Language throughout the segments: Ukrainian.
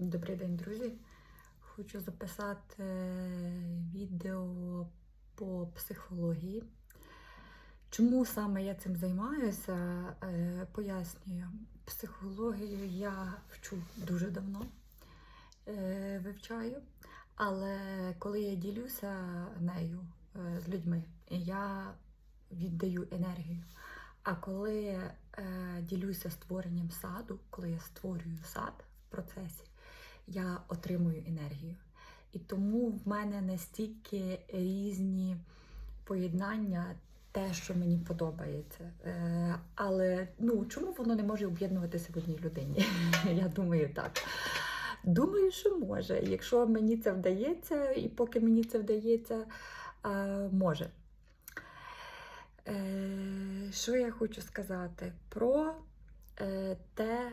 Добрий день, друзі. Хочу записати відео по психології. Чому саме я цим займаюся? Е, Пояснюю. Психологію я вчу дуже давно, е, вивчаю, але коли я ділюся нею е, з людьми, я віддаю енергію. А коли ділюся створенням саду, коли я створюю сад в процесі, я отримую енергію. І тому в мене настільки різні поєднання, те, що мені подобається. Е, але ну, чому воно не може об'єднуватися в одній людині? Я думаю так. Думаю, що може. Якщо мені це вдається, і поки мені це вдається, е, може. Е, Що я хочу сказати про те,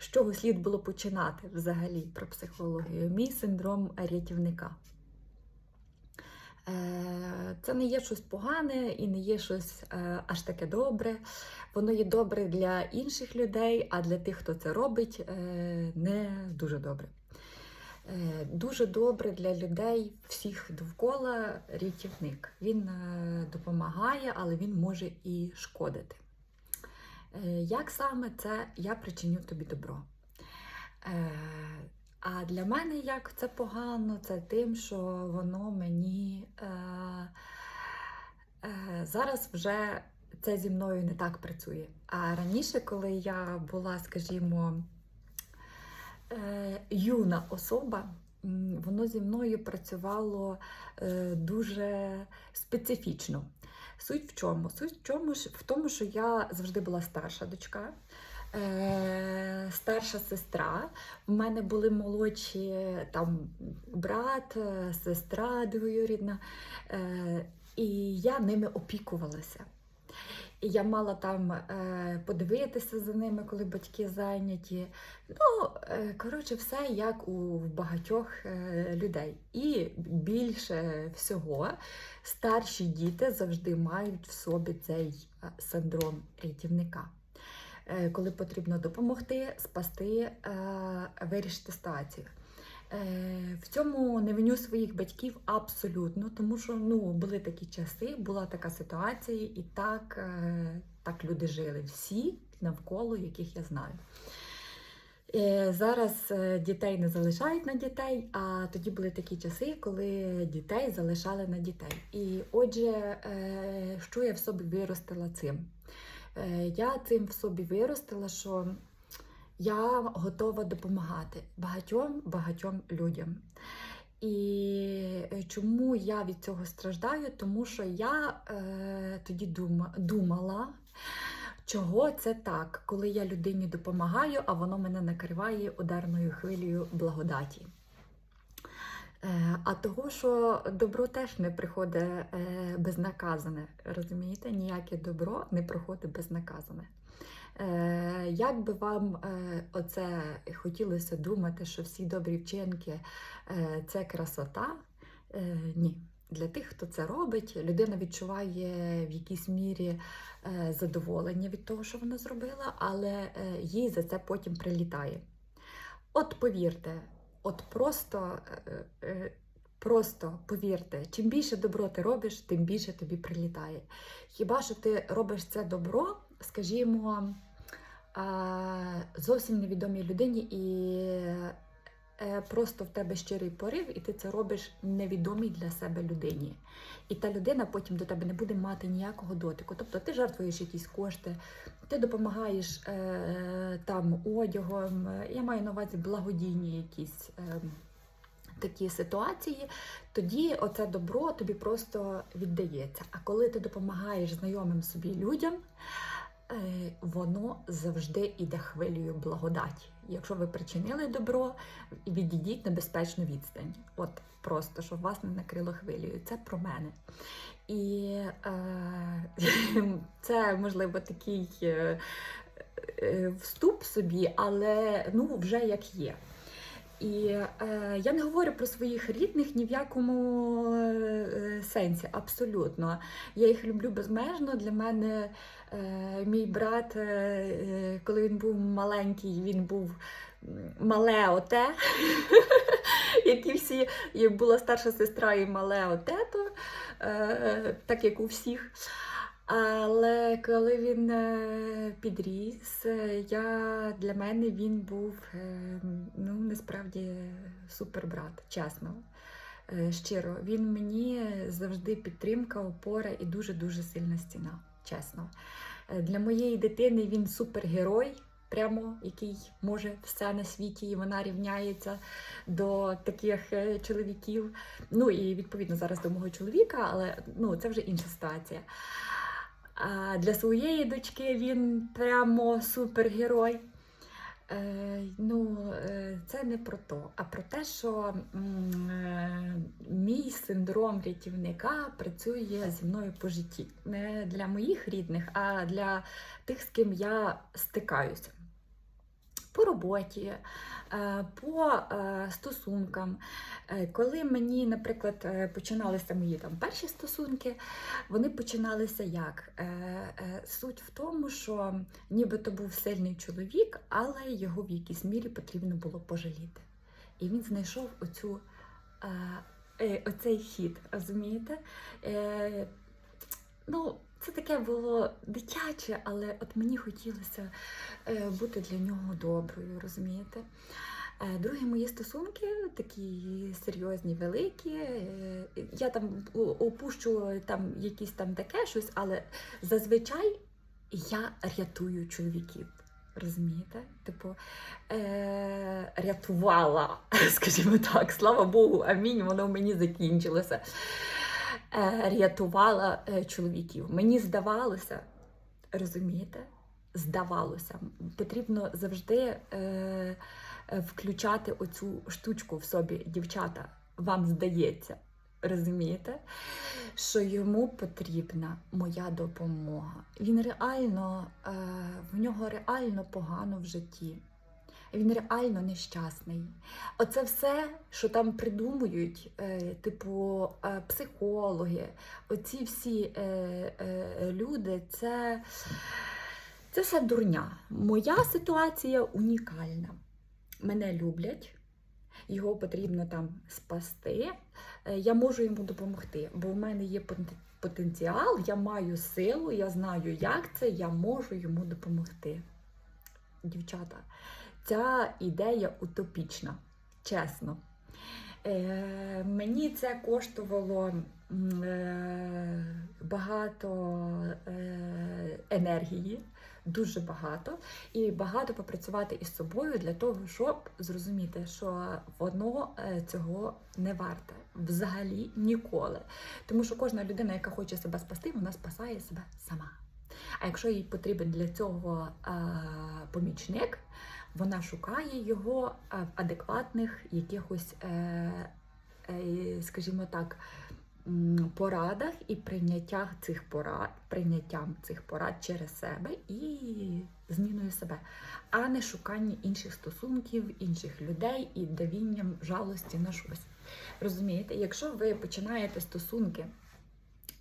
з чого слід було починати взагалі про психологію. Мій синдром рятівника. Е, Це не є щось погане і не є щось е, аж таке добре. Воно є добре для інших людей, а для тих, хто це робить, е, не дуже добре. Дуже добре для людей всіх довкола рятівник. Він допомагає, але він може і шкодити. Е, Як саме це я причиню тобі добро? Е, А для мене як це погано, це тим, що воно мені е, зараз вже це зі мною не так працює. А раніше, коли я була, скажімо, юна особа, воно зі мною працювало дуже специфічно. Суть в чому? Суть в чому ж- в тому, що я завжди була старша дочка, е, старша сестра. У мене були молодші там брат, сестра двоюрідна, е, і я ними опікувалася. Я мала там е, подивитися за ними, коли батьки зайняті. Ну, е, коротше, все як у багатьох е, людей. І більше всього старші діти завжди мають в собі цей е, синдром рятівника. Е, Коли потрібно допомогти, спасти, е, вирішити ситуацію. Е, В цьому не виню своїх батьків абсолютно, тому що ну, були такі часи, була така ситуація, і так, е, так люди жили всі навколо, яких я знаю. Е, Зараз дітей не залишають на дітей, а тоді були такі часи, коли дітей залишали на дітей. І отже, що я в собі виростила цим? Я цим в собі виростила, що я готова допомагати багатьом багатьом людям. І е, чому я від цього страждаю? Тому що я е, тоді дума, думала, чого це так, коли я людині допомагаю, а воно мене накриває ударною хвилею благодаті. Е, А того, що добро теж не приходить е, безнаказане. Розумієте, ніяке добро не проходить безнаказане. Е, Як би вам е, оце хотілося думати, що всі добрі вчинки е, це красота? Ні. Для тих, хто це робить, людина відчуває в якійсь мірі задоволення від того, що вона зробила, але їй за це потім прилітає. От повірте, от просто, просто повірте, чим більше добро ти робиш, тим більше тобі прилітає. Хіба що ти робиш це добро, скажімо, зовсім невідомій людині, і е, просто в тебе щирий порив, і ти це робиш невідомій для себе людині. І та людина потім до тебе не буде мати ніякого дотику. Тобто ти жертвуєш якісь кошти, ти допомагаєш е, там одягом. Я маю на увазі благодійні якісь. Е, Такі ситуації, тоді оце добро тобі просто віддається. А коли ти допомагаєш знайомим собі людям, воно завжди йде хвилею благодаті. Якщо ви причинили добро, відійдіть на безпечну відстань. От просто, щоб вас не накрило хвилею. Це про мене. І е, це, можливо, такий е, е, вступ собі, але ну, вже як є. І е, я не говорю про своїх рідних ні в якому е, сенсі, абсолютно. Я їх люблю безмежно. Для мене е, мій брат, е, е, коли він був маленький, він був мале оте, як і всі, була старша сестра і мале отето, е, так як у всіх. Але коли він е, підріс, е, я, для мене він був е, ну, насправді супер брат, чесно, щиро. Він мені завжди підтримка, опора і дуже-дуже сильна стіна, чесно. Для моєї дитини він супергерой, прямо який може все на світі, і вона рівняється до таких чоловіків. Ну і відповідно зараз до мого чоловіка, але ну, це вже інша ситуація. А для своєї дочки він прямо супергерой. Е, ну, е, це не про то, а про те, що е, мій синдром рятівника працює зі мною по житті. Не для моїх рідних, а для тих, з ким я стикаюся. По роботі, е, по е, стосункам. Е, Коли мені, наприклад, починалися мої там перші стосунки, вони починалися як? Суть в тому, що нібито був сильний чоловік, але його в якійсь мірі потрібно було пожаліти. І він знайшов оцю, оцей хід, розумієте? Ну, це таке було дитяче, але от мені хотілося е, бути для нього доброю, розумієте? Е, Другі мої стосунки такі серйозні, великі. Е, Я там опущу там якісь там таке щось, але зазвичай я рятую чоловіків. Розумієте? Типу, е, рятувала, скажімо так, слава Богу, амінь, воно в мені закінчилося. Е, рятувала е, чоловіків. Мені здавалося, розумієте? Здавалося, потрібно завжди е, включати оцю штучку в собі, дівчата. Вам здається, розумієте, що йому потрібна моя допомога. Він реально, е, в нього реально погано в житті. Він реально нещасний. Оце все, що там придумують, е, типу е, психологи, оці всі е, люди, це, це все дурня. Моя ситуація унікальна. Мене люблять, його потрібно там спасти. Я можу йому допомогти, бо в мене є потенціал, я маю силу, я знаю, як це, я можу йому допомогти. Дівчата, ця ідея утопічна, чесно. Е, мені це коштувало е, багато е, енергії, дуже багато, і багато попрацювати із собою для того, щоб зрозуміти, що воно е, цього не варте взагалі ніколи. Тому що кожна людина, яка хоче себе спасти, вона спасає себе сама. А якщо їй потрібен для цього е, помічник, вона шукає його е, в адекватних якихось, е, е, скажімо так, порадах і прийняттях цих порад, прийняттям цих порад через себе і зміною себе, а не шукання інших стосунків, інших людей і давінням жалості на щось. Розумієте, якщо ви починаєте стосунки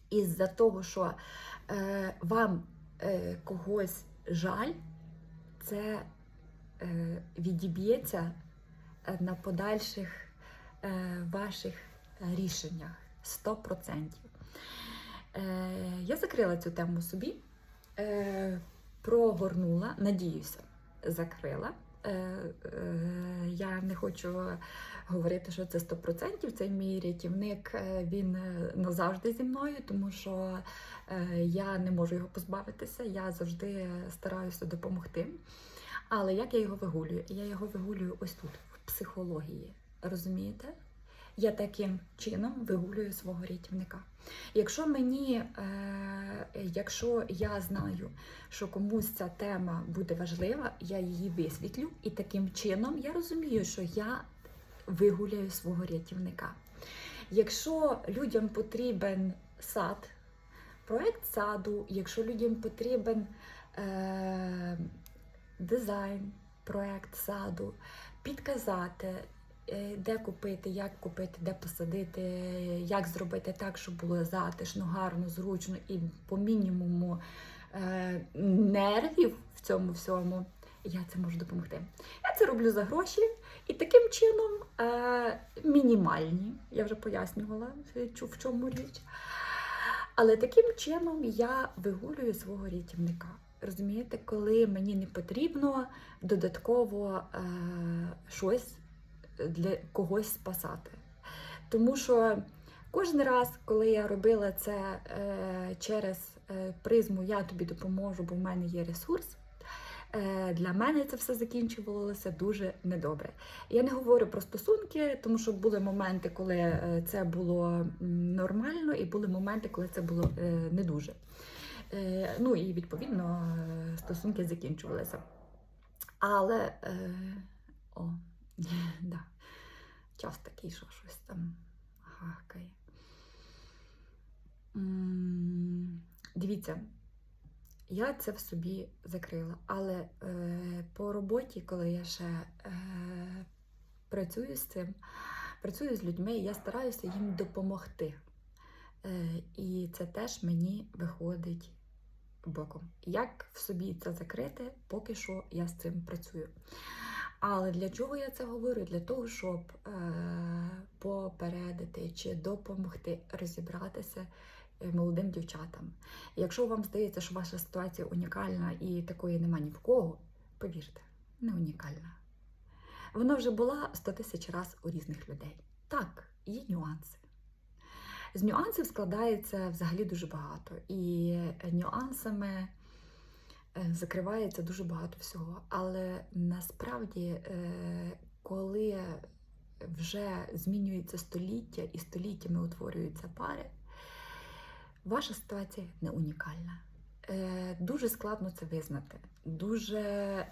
із-за того, що е, вам е, когось жаль, це відіб'ється е, на подальших е, ваших рішеннях 100%. Е, я закрила цю тему собі, е, прогорнула, надіюся, закрила. Е, е, я не хочу говорити, що це 100%. Це мій рятівник, е, він е, назавжди зі мною, тому що е, я не можу його позбавитися. Я завжди стараюся допомогти. Але як я його вигулюю? Я його вигулюю ось тут, в психології. Розумієте? Я таким чином вигулюю свого рятівника. Якщо мені, е, якщо я знаю, що комусь ця тема буде важлива, я її висвітлю, і таким чином я розумію, що я вигуляю свого рятівника. Якщо людям потрібен сад, проект саду, якщо людям потрібен е, дизайн, проект саду, підказати, е, де купити, як купити, де посадити, як зробити так, щоб було затишно, гарно, зручно і по мінімуму е, нервів в цьому всьому, я це можу допомогти. Я це роблю за гроші і таким чином е, мінімальні, я вже пояснювала, в в чому річ. Але таким чином я вигулюю свого рятівника. Розумієте, коли мені не потрібно додатково е, щось для когось спасати. Тому що кожен раз, коли я робила це е, через е, призму Я тобі допоможу, бо в мене є ресурс. е, Для мене це все закінчувалося дуже недобре. Я не говорю про стосунки, тому що були моменти, коли е, це було нормально, і були моменти, коли це було не дуже. Е, Ну і відповідно е, стосунки закінчувалися. Але е, о, да, час такий, що щось там гахкає. М, Дивіться, я це в собі закрила, але е, по роботі, коли я ще е, працюю з цим, працюю з людьми, я стараюся їм допомогти. Е, і це теж мені виходить боком. Як в собі це закрити, поки що я з цим працюю. Але для чого я це говорю? Для того, щоб е, попередити чи допомогти розібратися е, молодим дівчатам. Якщо вам здається, що ваша ситуація унікальна і такої нема ні в кого, повірте, не унікальна. Вона вже була 100 тисяч разів у різних людей. Так, є нюанси. З нюансів складається взагалі дуже багато, і нюансами е, закривається дуже багато всього. Але насправді, е, коли вже змінюється століття і століттями утворюються пари, ваша ситуація не унікальна. Е, Дуже складно це визнати. Дуже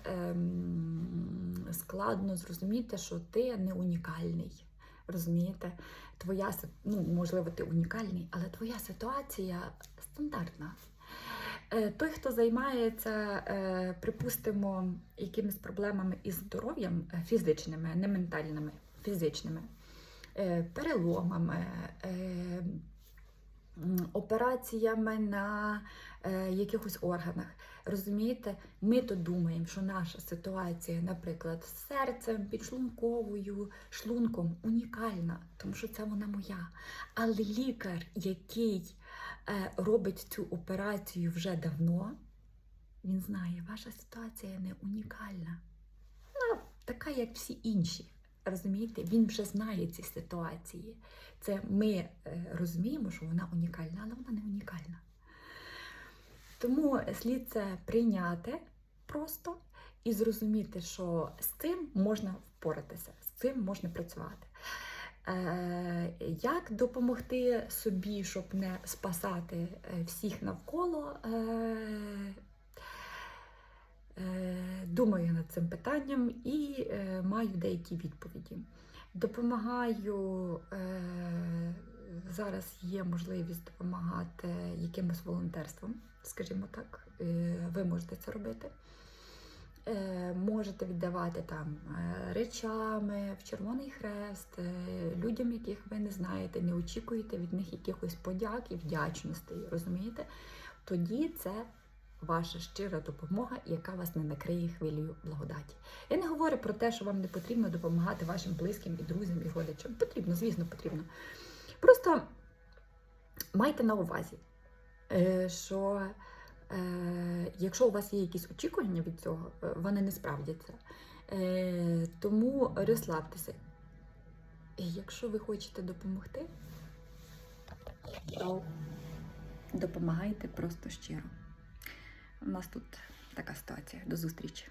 ем, складно зрозуміти, що ти не унікальний. Розумієте? Твоя ну, можливо, ти унікальний, але твоя ситуація стандартна. Е, Той, хто займається, е, припустимо, якимись проблемами із здоров'ям е, фізичними, не ментальними, фізичними, переломами, операціями на е, якихось органах. Розумієте, ми то думаємо, що наша ситуація, наприклад, з серцем, підшлунковою, шлунком унікальна, тому що це вона моя. Але лікар, який е, робить цю операцію вже давно, він знає, ваша ситуація не унікальна. Вона така, як всі інші. Розумієте, він вже знає ці ситуації. Це ми е, розуміємо, що вона унікальна, але вона не унікальна. Тому слід це прийняти просто і зрозуміти, що з цим можна впоратися, з цим можна працювати. Е, Як допомогти собі, щоб не спасати е, всіх навколо? Е, Думаю над цим питанням і е, маю деякі відповіді. Допомагаю е, зараз є можливість допомагати якимось волонтерством, скажімо так, ви можете це робити. Можете віддавати там речами в Червоний Хрест, людям, яких ви не знаєте, не очікуєте від них якихось подяк і вдячностей, розумієте? Тоді це ваша щира допомога, яка вас не накриє хвилею благодаті. Я не говорю про те, що вам не потрібно допомагати вашим близьким і друзям і родичам. Потрібно, звісно, потрібно. Просто майте на увазі, е, що е, якщо у вас є якісь очікування від цього, е, вони не справдяться. Тому розслабтеся. Якщо ви хочете допомогти, то допомагайте просто щиро. У нас тут така ситуація. До зустрічі!